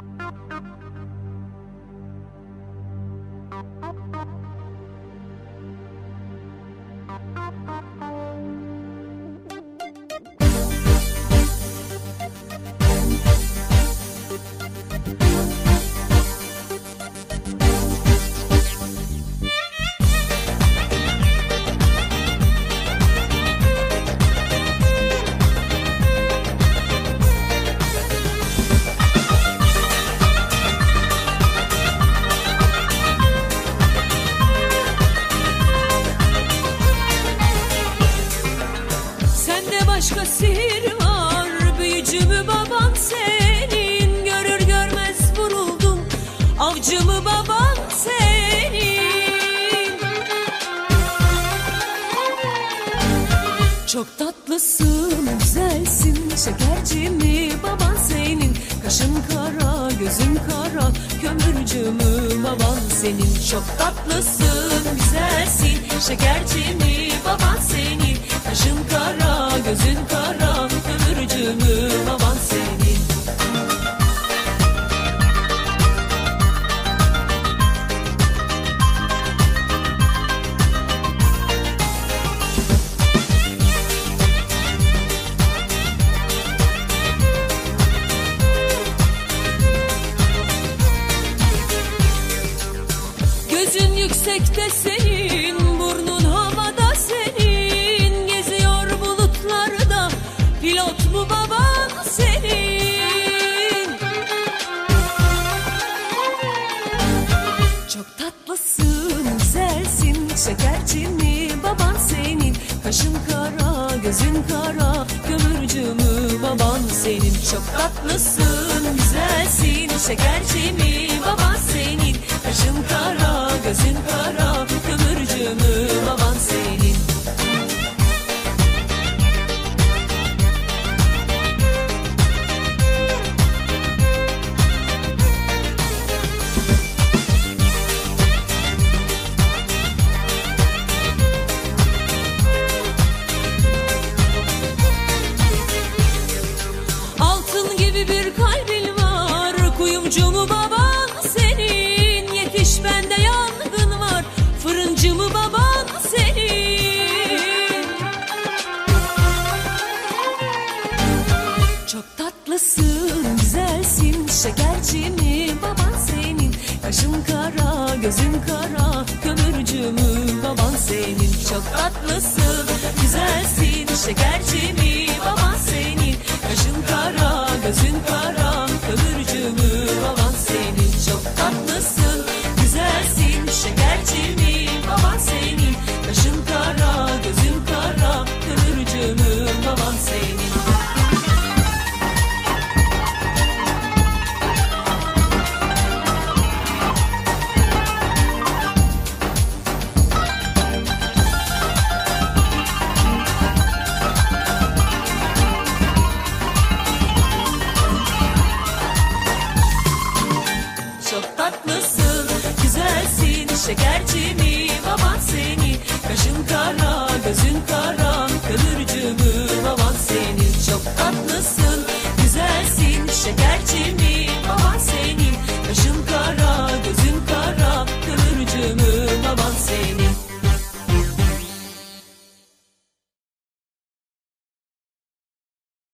Thank you. Var. Büyücü baban senin. Görür görmez vuruldum. Avcı baban senin. Çok tatlısın, güzelsin. Şekerci mi baban senin. Kaşın kara, gözün kara. Kömürcü mü baban senin. Çok tatlısın, güzelsin. Şekerci mi baban senin. Kaşın kara, gözün kara şekerci mi? Baban senin. Kaşın kara, gözün kara, kömürcü mü? Baban senin. Çok tatlısın, güzelsin, şekerci mi bir kalbin var. Kuyumcu mu baban senin. Yetiş bende yangın var. Fırıncı mı baban senin? Çok tatlısın, güzelsin. Şekerci mi baban senin? Kaşın kara, gözün kara. Kömürcü mü baban senin? Çok tatlısın, güzelsin. Şekerci mi gözün kara Kömürcü şekerci mi? Baban seni. Kaşın kara gözün kara. Kıvırcı mı? Baban seni. Çok tatlısın. Güzelsin. Şekerci mi? Baban seni. Kaşın kara gözün kara. Kıvırcı mı? Baban seni.